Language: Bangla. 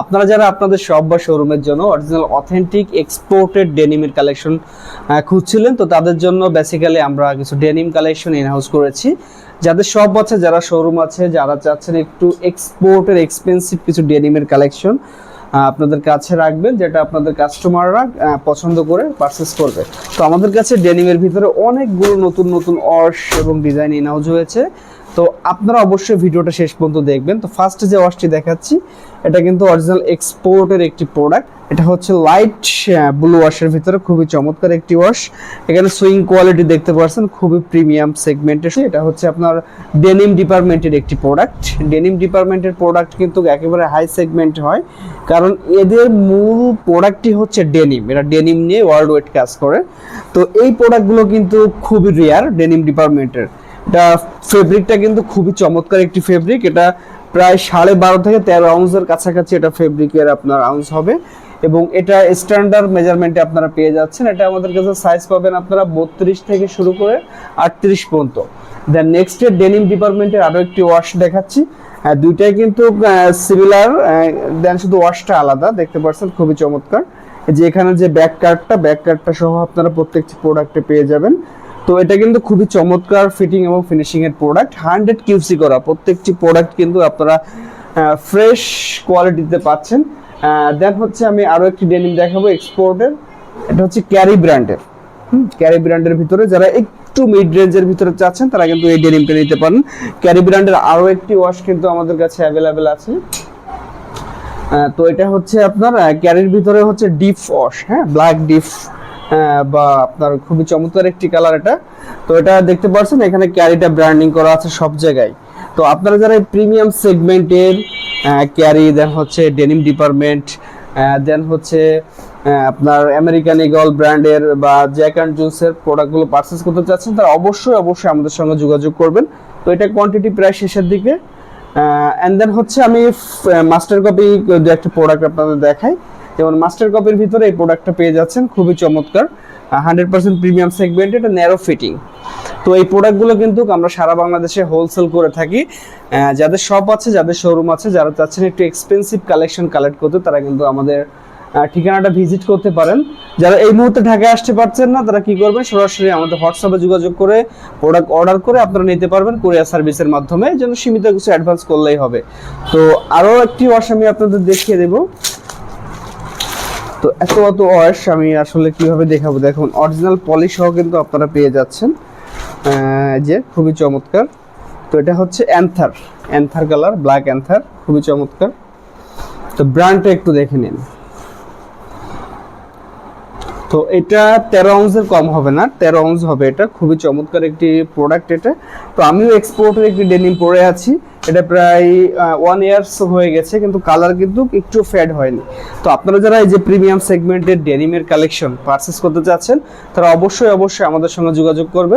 আপনারা যারা আপনাদের শপ বা শোরুমের জন্য অরিজিনাল অথেন্টিক এক্সপোর্টেড ডেনিমের কালেকশন খুঁজছিলেন, তো তাদের জন্য বেসিক্যালি আমরা কিছু ডেনিম কালেকশন ইনহাউস করেছি। যাদের শপ আছে, যারা শোরুম আছে, যারা চাচ্ছেন একটু এক্সপোর্টের এক্সপেন্সিভ কিছু ডেনিমের কালেকশন আপনাদের কাছে রাখবেন, যেটা আপনাদের কাস্টমাররা পছন্দ করে পারচেস করবে। তো আমাদের কাছে ডেনিমের ভিতরে অনেকগুলো নতুন নতুন অর্শ এবং ডিজাইন ইনহাউস হয়েছে। তো আপনারা অবশ্যই ভিডিওটা শেষ পর্যন্ত দেখবেন। তো ফার্স্ট যে ওয়াশটি দেখাচ্ছি, এটা কিন্তু অরিজিনাল এক্সপোর্টের একটি প্রোডাক্ট এটা হচ্ছে লাইট ব্লু ওয়াশের ভিতরে, খুবই চমৎকার একটি ওয়াশ এখানে সুইং কোয়ালিটি দেখতে পাচ্ছেন খুবই প্রিমিয়াম সেগমেন্টের এটা হচ্ছে আপনার ডেনিম ডিপার্টমেন্টের একটি প্রোডাক্ট ডেনিম ডিপার্টমেন্টের প্রোডাক্ট কিন্তু একেবারে হাই সেগমেন্ট হয়, কারণ এদের মূল প্রোডাক্টটি হচ্ছে ডেনিম এরা ডেনিম নিয়ে ওয়ার্ল্ড ওয়েট কাজ করে। তো এই প্রোডাক্টগুলো কিন্তু খুবই রেয়ার ডেনিম ডিপার্টমেন্টের এটা ফেব্রিকটা কিন্তু খুবই চমৎকার একটি ফেব্রিক এটা প্রায় সাড়ে বারো থেকে তেরো আউন্সের কাছাকাছি এটা ফেব্রিকের আপনার আউন্স হবে। এবং এটা স্ট্যান্ডার্ড মেজারমেন্টে আপনারা পেয়ে যাচ্ছেন। এটা আমাদের কাছে সাইজ পাবেন আপনারা বত্রিশ থেকে শুরু করে আটত্রিশ পর্যন্ত। দেন নেক্সট এর ডেনিম ডিপার্টমেন্টের আরও একটি ওয়াশ দেখাচ্ছি। হ্যাঁ, দুইটাই কিন্তু সিমিলার দেন শুধু ওয়াশটা আলাদা। দেখতে পাচ্ছেন খুবই চমৎকার। যে এখানে যে ব্যাক কার্ডটা ব্যাক কার্ডটা সহ আপনারা প্রত্যেকটি প্রোডাক্টে পেয়ে যাবেন। তো এটা কিন্তু খুবই চমৎকার ফিটিং এবং ফিনিশিং এর প্রোডাক্ট হান্ড্রেড কিউসি করা, প্রত্যেকটি প্রোডাক্ট কিন্তু আপনারা ফ্রেশ কোয়ালিটিতে পাচ্ছেন। দেন হচ্ছে আমি আরও একটি ডেনিম দেখাবো এক্সপোর্টের এটা হচ্ছে ক্যারি ব্র্যান্ডের ক্যারি ব্র্যান্ডের ভিতরে যারা একটু মিড রেঞ্জের ভিতরে চাচ্ছেন, তারা কিন্তু এই ডেনিমটা নিতে পারেন। ক্যারি ব্র্যান্ডের আরও একটি ওয়াশ কিন্তু আমাদের কাছে অ্যাভেলেবেল আছে। তো এটা হচ্ছে আপনার ক্যারির ভিতরে হচ্ছে ডিপ ওয়াশ হ্যাঁ ব্ল্যাক ডিপ বা আপনার খুবই চমৎকার একটি কালার এটা। তো এটা দেখতে পাচ্ছেন, এখানে ক্যারিটা ব্র্যান্ডিং করা আছে সব জায়গায়। তো আপনারা যারা প্রিমিয়াম সেগমেন্টের ক্যারি দেন হচ্ছে ডেনিম ডিপার্টমেন্ট দেন হচ্ছে আপনার আমেরিকান ইগল ব্র্যান্ডের বা জ্যাক অ্যান্ড জুসের প্রোডাক্টগুলো পারচেস করতে চাচ্ছেন, তারা অবশ্যই অবশ্যই আমাদের সঙ্গে যোগাযোগ করবেন। তো এটা কোয়ান্টিটি প্রায় শেষের দিকে। অ্যান্ড দেন হচ্ছে আমি মাস্টার কপি একটা প্রোডাক্ট আপনাদের দেখাই। যেমন মাস্টার কপির ভিতরে এই প্রোডাক্টটা পেয়ে যাচ্ছেন, খুবই চমৎকার। হান্ড্রেড পার্সেন্ট প্রিমিয়াম সেগমেন্ট এটা ন্যারো ফিটিং তো এই প্রোডাক্টগুলো কিন্তু আমরা সারা বাংলাদেশে হোলসেল করে থাকি। যাদের শপ আছে, যাদের শোরুম আছে, যারা চাচ্ছেন একটু এক্সপেন্সিভ কালেকশন কালেক্ট করতে, তারা কিন্তু আমাদের ঠিকানাটা ভিজিট করতে পারেন। যারা এই মুহূর্তে ঢাকায় আসতে পারছেন না, তারা কি করবেন? সরাসরি আমাদের হোয়াটসঅ্যাপে যোগাযোগ করে প্রোডাক্ট অর্ডার করে আপনারা নিতে পারবেন কুরিয়ার সার্ভিসের মাধ্যমে। জন্য সীমিত কিছু অ্যাডভান্স করলেই হবে। তো আরও একটি ওয়াশ আমি আপনাদের দেখিয়ে দেবো। তো এত এত ওয়াশ আমি আসলে কীভাবে দেখাবো? দেখুন অরিজিনাল পলিশ সহ কিন্তু আপনারা পেয়ে যাচ্ছেন। যে, খুবই চমৎকার। তো এটা হচ্ছে anther anther colour black anther খুবই চমৎকার। তো ব্র্যান্ডটা একটু দেখে নিন। তো এটা তেরো আউন্সের কম হবে না, তেরো আউন্স হবে এটা। খুবই চমৎকার একটি প্রোডাক্ট এটা। তো আমিও এক্সপোর্টের একটি ডেনিম পরে আছি। এটা প্রায় ওয়ান ইয়ার্স হয়ে গেছে, কিন্তু কালার কিন্তু একটু ফ্যাড হয়নি। তো আপনারা যারা এই যে প্রিমিয়াম সেগমেন্টের ডেনিমের কালেকশন পারচেস করতে চাচ্ছেন, তারা অবশ্যই অবশ্যই আমাদের সঙ্গে যোগাযোগ করবে।